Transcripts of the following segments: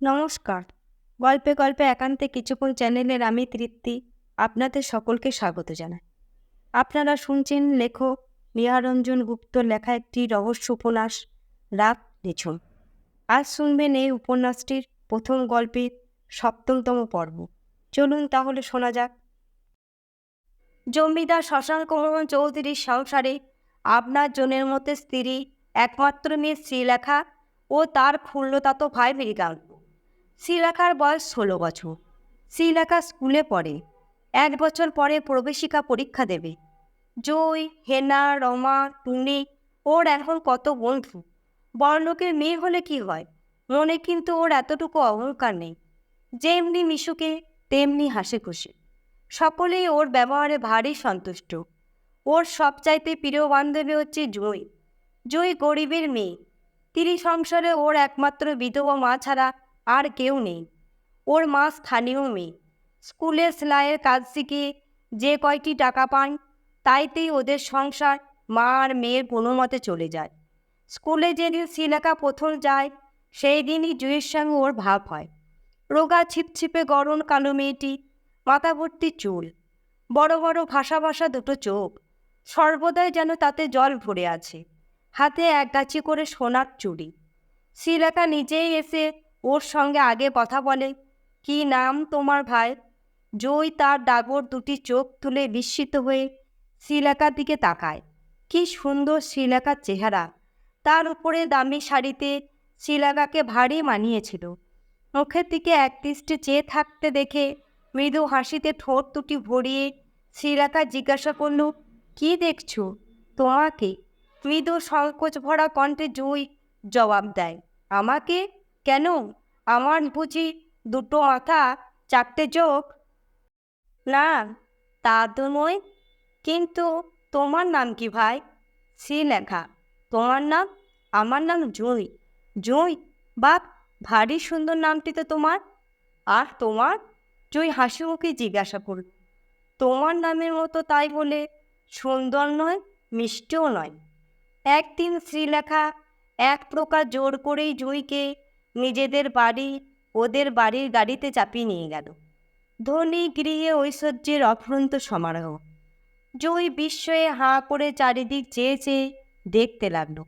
নমস্কার। গল্পে গল্পে একান্তে কিছুক্ষণ চ্যানেলের আমি তৃপ্তি আপনাদের সকলকে স্বাগত জানাই। আপনারা শুনছেন লেখক নিহারঞ্জন গুপ্ত লেখা একটি রহস্য উপন্যাস, রাত নিঝুম আজ শুনবেন এই উপন্যাসটির প্রথম গল্পের সপ্তমতম পর্ব। চলুন তাহলে শোনা যাক। জমিদার শশাঙ্ক মোহন চৌধুরীর সংসারে আপনার জনের মতে স্ত্রী একমাত্র মেয়ে শ্রীলেখা ও তার ক্ষুণ্ণতাত ভাই মৃগাঙ্ক। শ্রীলেখার বয়স ষোলো বছর। শ্রীলেখা স্কুলে পড়ে। এক বছর পরে প্রবেশিকা পরীক্ষা দেবে। জয় হেনা, রমা, টুনি, ওর এখন কত বন্ধু? বড়লোকের মেয়ে হলে কি হয়? মনে কিন্তু ওর এতটুকু অহংকার নেই। যেমনি মিশুকে, তেমনি হাসি খুশি সকলেই ওর ব্যবহারে ভারী সন্তুষ্ট। ওর সবচাইতে প্রিয় বান্ধবী হচ্ছে জয় জয় গরিবের মেয়ে। তিনি সংসারে ওর একমাত্র বিধবা মা ছাড়া আর কেউ নেই। ওর মা স্থানীয় মেয়ে। স্কুলে সেলাইয়ের কাজ শিখে যে কয়টি টাকা পান, তাইতেই ওদের সংসার মা আর মেয়ের কোনো মতে চলে যায়। স্কুলে যেদিন শ্রীলেখা প্রথম যায় সেই দিনই জুয়ের সঙ্গে ওর ভাব হয়। রোগা ছিপছিপে গরম কালো মেয়েটি মাথা ভর্তি চুল, বড় বড় ভাসা ভাসা দুটো চোখ, সর্বদাই যেন তাতে জল ভরে আছে। হাতে এক গাছি করে সোনার চুড়ি। শ্রীলেখা নিজেই এসে ওর সঙ্গে আগে কথা বলে, কি নাম তোমার ভাই? জয় তার ডাগর দুটি চোখ তুলে বিস্মিত হয়ে শ্রীলেখার দিকে তাকায়। কি সুন্দর শ্রীলেখার চেহারা। তার উপরে দামি শাড়িতে শ্রীলেখাকে ভারী মানিয়েছিল। মুখের দিকে একদৃষ্টে চেয়ে থাকতে দেখে মৃদু হাসিতে ঠোঁট দুটি ভরিয়ে শ্রীলেখা জিজ্ঞাসা করল, কি দেখছ? তোমাকে? মৃদু সংকোচ ভরা কণ্ঠে জুই জবাব দেয়, আমাকে? কেন? আমার বুঝি দুটো মাথা, চারটে চোখ। না, তা তো নয়। কিন্তু তোমার নাম কি ভাই? শ্রীলেখা। তোমার নাম? আমার নাম জুই। জুই? বাহ ভারী সুন্দর নামটি তো তোমার। আর তোমার? জুই হাসি মুখে জিজ্ঞাসা করল। তোমার নামের মতো তাই বলে সুন্দর নয়, মিষ্টিও নয়। একদিন শ্রীলেখা এক প্রকার জোর করেই জুইকে নিজেদের বাড়ি, ওদের বাড়ির গাড়িতে চাপিয়ে নিয়ে গেল। ধনী গৃহে ঐশ্বর্যের অফুরন্ত সমারোহ। জুই বিস্ময়ে হাঁ করে চারিদিক চেয়ে চেয়ে দেখতে লাগল।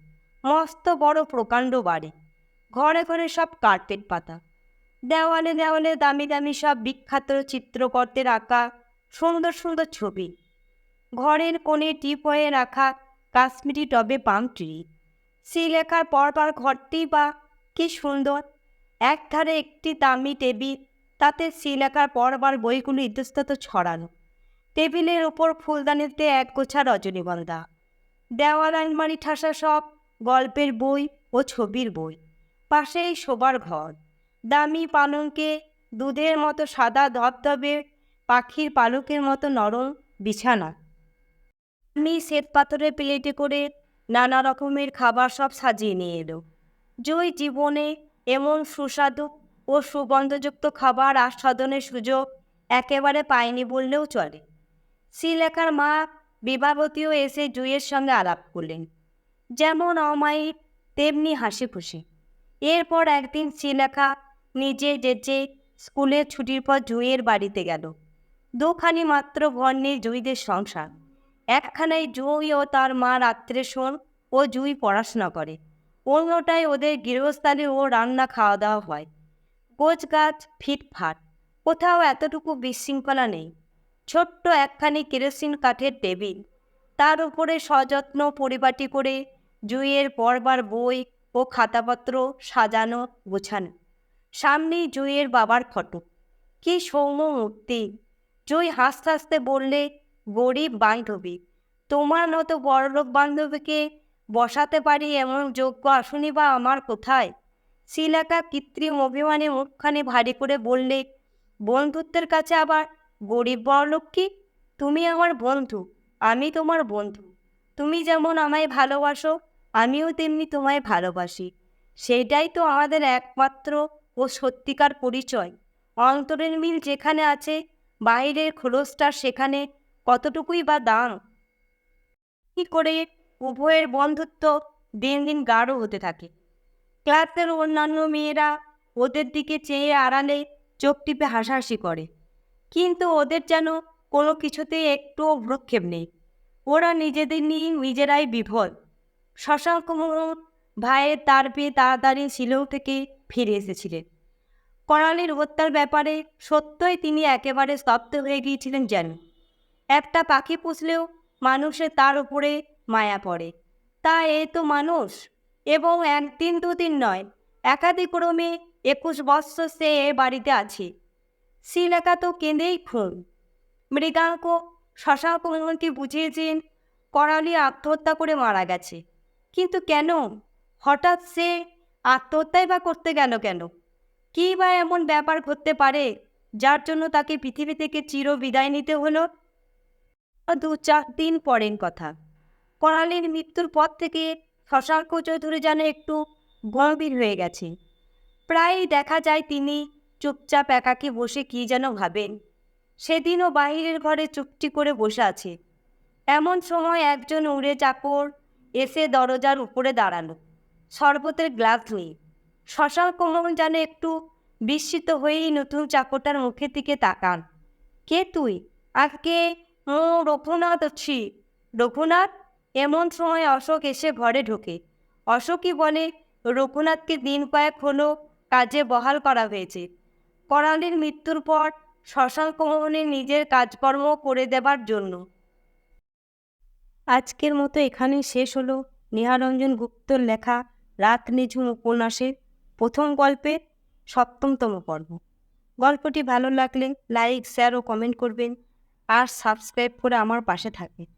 মস্ত বড় প্রকাণ্ড বাড়ি। ঘরে ঘরে সব কার্পেট পাতা। দেওয়ালে দেওয়ালে দামি দামি সব বিখ্যাত চিত্রকর্তের আঁকা, সুন্দর সুন্দর ছবি। ঘরের কোণে টিপ হয়ে রাখা কাশ্মীরি টবে পাম ট্রি। শ্রীলেখার পরপর ঘরটি বা কি সুন্দর। একধারে একটি দামি টেবিল, তাতে শ্রীলেখার পরবার বইগুলো ইতস্তত ছড়ানো। টেবিলের ওপর ফুলদানিতে এক গোছা রজনীগন্ধা। দেওয়াল আলমারি ঠাসা সব, গল্পের বই ও ছবির বই। পাশেই শোবার ঘর। দামি পালঙ্কে, দুধের মতো সাদা ধবধবে, পাখির পালকের মতো নরম বিছানা। আমি শ্বেত পাথরের প্লেটে করে নানা রকমের খাবার সব সাজিয়ে নিয়ে এলো। জয় জীবনে এমন সুস্বাদু ও সুগন্ধযুক্ত খাবার আস্বাদনের সুযোগ একেবারে পায়নি বললেও চলে। শ্রীলেখার মা বিবাবতীও এসে জুইয়ের সঙ্গে আলাপ করলেন। যেমন অমায়িক, তেমনি হাসি খুশি এরপর একদিন শ্রীলেখা নিজে যেচে স্কুলের ছুটির পর জুইয়ের বাড়িতে গেল। দুখানি মাত্র ঘর নিয়ে জুইদের সংসার। একখানায় জুই ও তার মা রাত্রে শোন ও জুই পড়াশোনা করে। অন্যটায় ওদের গৃহস্থালে ও রান্না খাওয়া দাওয়া হয়। গোছ গাছ ফিটফাট, কোথাও এতটুকু বিশৃঙ্খলা নেই। ছোট্ট একখানি কেরোসিন কাঠের টেবিল, তার উপরে সযত্ন পরিপাটি করে জুইয়ের পরবার বই ও খাতাপত্র সাজানো গোছানো। সামনেই জুইয়ের বাবার ফটো। কি সৌম্য মূর্তি। জুই হাসতে হাসতে বললে, গরিব বান্ধবী, তোমার মতো বড়লোক বান্ধবীকে বসাতে পারি এমন যোগ্য আসুনি বা আমার কোথায়? শ্রীলেখা কৃত্রিম অভিমানে মুখখানি ভারী করে বললে, বন্ধুত্বের কাছে আবার গরিব বড়লোক কি? তুমি আমার বন্ধু, আমি তোমার বন্ধু। তুমি যেমন আমায় ভালোবাসো, আমিও তেমনি তোমায় ভালোবাসি। সেটাই তো আমাদের একমাত্র ও সত্যিকার পরিচয়। অন্তরের মিল যেখানে আছে, বাইরের খোলসটা সেখানে কতটুকুই বা দাম? কি করে উভয়ের বন্ধুত্ব দিন দিন গাঢ় হতে থাকে। ক্লাসের অন্যান্য মেয়েরা ওদের দিকে চেয়ে আড়ালে চোখ টিপে হাসাহাসি করে। কিন্তু ওদের যেন কোনো কিছুতেই একটুও ভ্রক্ষেপ নেই। ওরা নিজেদের নিয়ে নিজেরাই বিভল শশাঙ্ক ভাইয়ের তার পেয়ে তাড়াতাড়ি শিলং থেকে ফিরে এসেছিলেন। করালির হত্যার ব্যাপারে সত্যই তিনি একেবারে স্তব্ধ হয়ে গিয়েছিলেন যেন। একটা পাখি পুষলেও মানুষের তার উপরে মায়া পড়ে। তা এ তো মানুষ, এবং একদিন দুদিন নয়, একাধিক্রমে একুশ বৎসর সে এ বাড়িতে আছে। শ্রীলেখা তো কেঁদেই খুন। মৃগাঙ্ক শশাঙ্ক মোহনকে বুঝিয়েছেন, করালি আত্মহত্যা করে মারা গেছে। কিন্তু কেন? হঠাৎ সে আত্মহত্যাই বা করতে গেল কেন? কী বা এমন ব্যাপার ঘটতে পারে, যার জন্য তাকে পৃথিবী থেকে চির বিদায় নিতে হলো? দু চার দিন পরের কথা। করালির মৃত্যুর পর থেকে শশাঙ্ক চৌধুরী যেন একটু গম্ভীর হয়ে গেছে। প্রায়ই দেখা যায় তিনি চুপচাপ একাকে বসে কী যেন ভাবেন। সেদিনও বাইরের ঘরে চুপটি করে বসে আছে। এমন সময় একজন উড়ে চাকর এসে দরজার উপরে দাঁড়াল। শরবতের গ্লাস নিয়ে। শশাঙ্ক মোহন যেন একটু বিস্মিত হয়েই নতুন চাকরটার মুখের দিকে তাকান। কে তুই? আজকে ও রঘুনাথ আছি রঘুনাথ? এমন সময় অশোক এসে ঘরে ঢোকে। অশোকই বলে, রঘুনাথকে দিন কয়েক হলো কাজে বহাল করা হয়েছে। করালির মৃত্যুর পর শশাঙ্ক মোহনের নিজের কাজকর্ম করে দেবার জন্য। আজকের মতো এখানেই শেষ হলো নেহারঞ্জন গুপ্তর লেখা রাত নিঝুম উপন্যাসের প্রথম গল্পের সপ্তমতম পর্ব। গল্পটি ভালো লাগলে লাইক শেয়ার ও কমেন্ট করবেন। আর সাবস্ক্রাইব করে আমার পাশে থাকবেন।